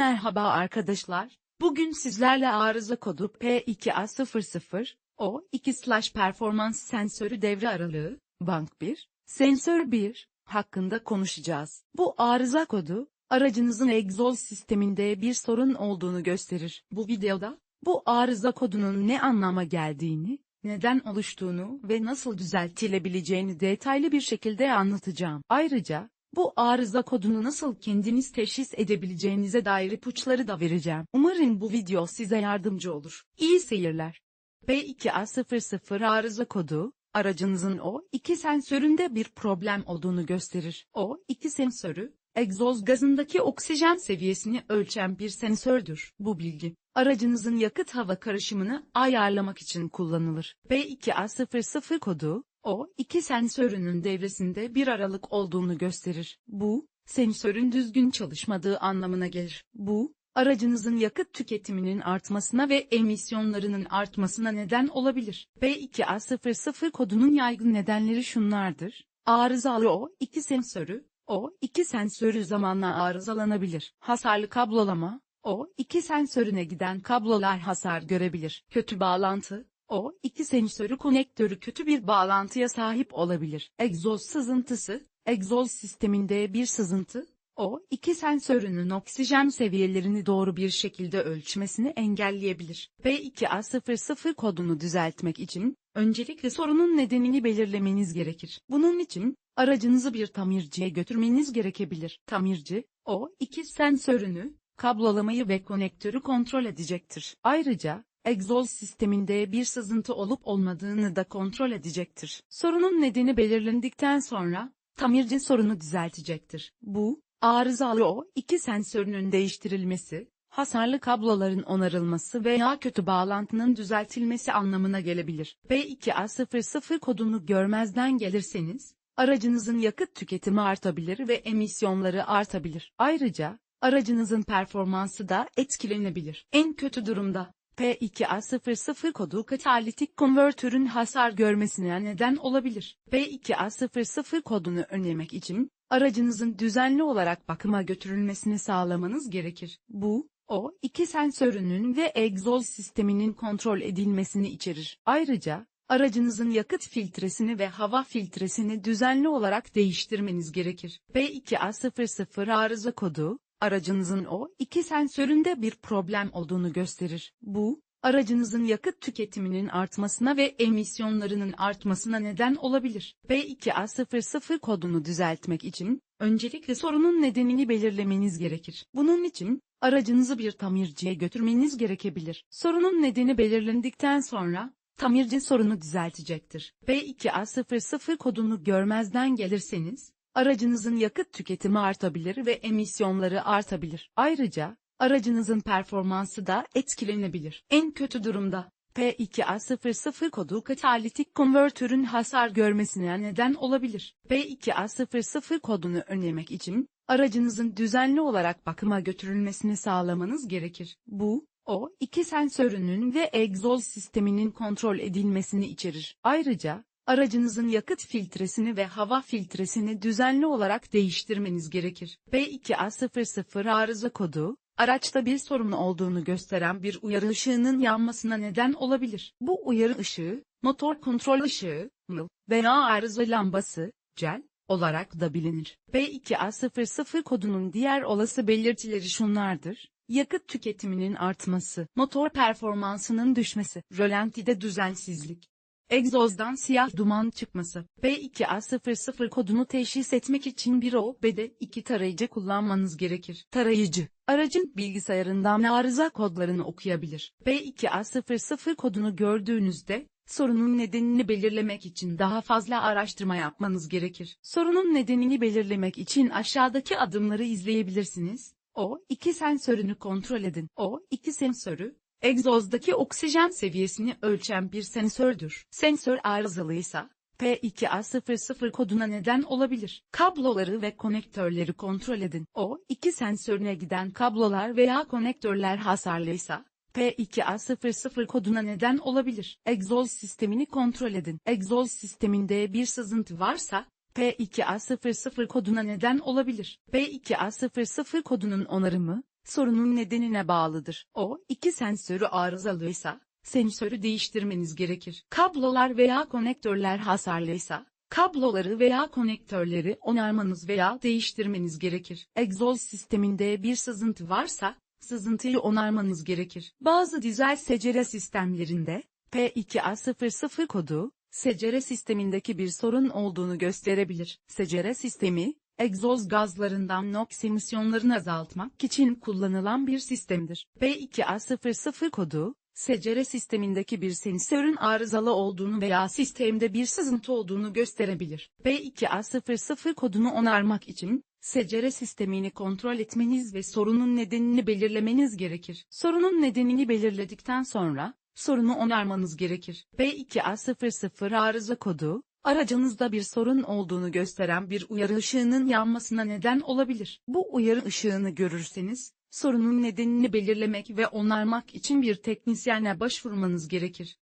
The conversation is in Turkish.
Merhaba arkadaşlar. Bugün sizlerle arıza kodu P2A00 O2 performans sensörü devre aralığı, bank 1, sensör 1 hakkında konuşacağız. Bu arıza kodu, aracınızın egzoz sisteminde bir sorun olduğunu gösterir. Bu videoda, bu arıza kodunun ne anlama geldiğini, neden oluştuğunu ve nasıl düzeltilebileceğini detaylı bir şekilde anlatacağım. Ayrıca, bu arıza kodunu nasıl kendiniz teşhis edebileceğinize dair ipuçları da vereceğim. Umarım bu video size yardımcı olur. İyi seyirler. P2A00 arıza kodu, aracınızın O2 sensöründe bir problem olduğunu gösterir. O2 sensörü, egzoz gazındaki oksijen seviyesini ölçen bir sensördür. Bu bilgi, aracınızın yakıt hava karışımını ayarlamak için kullanılır. P2A00 kodu, o, iki sensörünün devresinde bir aralık olduğunu gösterir. Bu, sensörün düzgün çalışmadığı anlamına gelir. Bu, aracınızın yakıt tüketiminin artmasına ve emisyonlarının artmasına neden olabilir. B2A00 kodunun yaygın nedenleri şunlardır. Arızalı O2 sensörü, O2 sensörü zamanla arızalanabilir. Hasarlı kablolama, O2 sensörüne giden kablolar hasar görebilir. Kötü bağlantı, o, iki sensörü konektörü kötü bir bağlantıya sahip olabilir. Egzoz sızıntısı, egzoz sisteminde bir sızıntı, o, iki sensörünün oksijen seviyelerini doğru bir şekilde ölçmesini engelleyebilir. P2A00 kodunu düzeltmek için, öncelikle sorunun nedenini belirlemeniz gerekir. Bunun için, aracınızı bir tamirciye götürmeniz gerekebilir. Tamirci, o, iki sensörünü, kablolamayı ve konektörü kontrol edecektir. Ayrıca, egzoz sisteminde bir sızıntı olup olmadığını da kontrol edecektir. Sorunun nedeni belirlendikten sonra, tamirci sorunu düzeltecektir. Bu, arızalı o iki sensörünün değiştirilmesi, hasarlı kabloların onarılması veya kötü bağlantının düzeltilmesi anlamına gelebilir. B2A00 kodunu görmezden gelirseniz, aracınızın yakıt tüketimi artabilir ve emisyonları artabilir. Ayrıca, aracınızın performansı da etkilenebilir. En kötü durumda, P2A00 kodu katalitik konvertörün hasar görmesine neden olabilir. P2A00 kodunu önlemek için, aracınızın düzenli olarak bakıma götürülmesini sağlamanız gerekir. Bu, o iki sensörünün ve egzoz sisteminin kontrol edilmesini içerir. Ayrıca, aracınızın yakıt filtresini ve hava filtresini düzenli olarak değiştirmeniz gerekir. P2A00 arıza kodu, aracınızın o iki sensöründe bir problem olduğunu gösterir. Bu, aracınızın yakıt tüketiminin artmasına ve emisyonlarının artmasına neden olabilir. B2A00 kodunu düzeltmek için, öncelikle sorunun nedenini belirlemeniz gerekir. Bunun için, aracınızı bir tamirciye götürmeniz gerekebilir. Sorunun nedeni belirlendikten sonra, tamirci sorunu düzeltecektir. B2A00 kodunu görmezden gelirseniz, aracınızın yakıt tüketimi artabilir ve emisyonları artabilir. Ayrıca, aracınızın performansı da etkilenebilir. En kötü durumda, P2A00 kodu katalitik konvertörün hasar görmesine neden olabilir. P2A00 kodunu önlemek için, aracınızın düzenli olarak bakıma götürülmesini sağlamanız gerekir. Bu, o iki sensörünün ve egzoz sisteminin kontrol edilmesini içerir. Ayrıca, Aracınızın yakıt filtresini ve hava filtresini düzenli olarak değiştirmeniz gerekir. B2A00 arıza kodu, araçta bir sorun olduğunu gösteren bir uyarı ışığının yanmasına neden olabilir. Bu uyarı ışığı, motor kontrol ışığı, mıl veya arıza lambası, cel, olarak da bilinir. B2A00 kodunun diğer olası belirtileri şunlardır. Yakıt tüketiminin artması, motor performansının düşmesi, rölantide düzensizlik, Egzozdan siyah duman çıkması. B2A00 kodunu teşhis etmek için bir OBD2 tarayıcı kullanmanız gerekir. Tarayıcı, aracın bilgisayarından arıza kodlarını okuyabilir. B2A00 kodunu gördüğünüzde, sorunun nedenini belirlemek için daha fazla araştırma yapmanız gerekir. Sorunun nedenini belirlemek için aşağıdaki adımları izleyebilirsiniz. O, iki sensörünü kontrol edin. O, iki sensörü, egzozdaki oksijen seviyesini ölçen bir sensördür. Sensör arızalıysa, P2A00 koduna neden olabilir. Kabloları ve konektörleri kontrol edin. O, iki sensörüne giden kablolar veya konektörler hasarlıysa, P2A00 koduna neden olabilir. Egzoz sistemini kontrol edin. Egzoz sisteminde bir sızıntı varsa, P2A00 koduna neden olabilir. P2A00 kodunun onarımı, sorunun nedenine bağlıdır. O, iki sensörü arızalıysa, sensörü değiştirmeniz gerekir. Kablolar veya konektörler hasarlıysa, kabloları veya konektörleri onarmanız veya değiştirmeniz gerekir. Egzoz sisteminde bir sızıntı varsa, sızıntıyı onarmanız gerekir. Bazı dizel secere sistemlerinde, P2A00 kodu, secere sistemindeki bir sorun olduğunu gösterebilir. Secere sistemi, egzoz gazlarından NOx emisyonlarını azaltmak için kullanılan bir sistemdir. P2A00 kodu, secere sistemindeki bir sensörün arızalı olduğunu veya sistemde bir sızıntı olduğunu gösterebilir. P2A00 kodunu onarmak için, secere sistemini kontrol etmeniz ve sorunun nedenini belirlemeniz gerekir. Sorunun nedenini belirledikten sonra, sorunu onarmanız gerekir. P2A00 arıza kodu, aracınızda bir sorun olduğunu gösteren bir uyarı ışığının yanmasına neden olabilir. Bu uyarı ışığını görürseniz, sorunun nedenini belirlemek ve onarmak için bir teknisyene başvurmanız gerekir.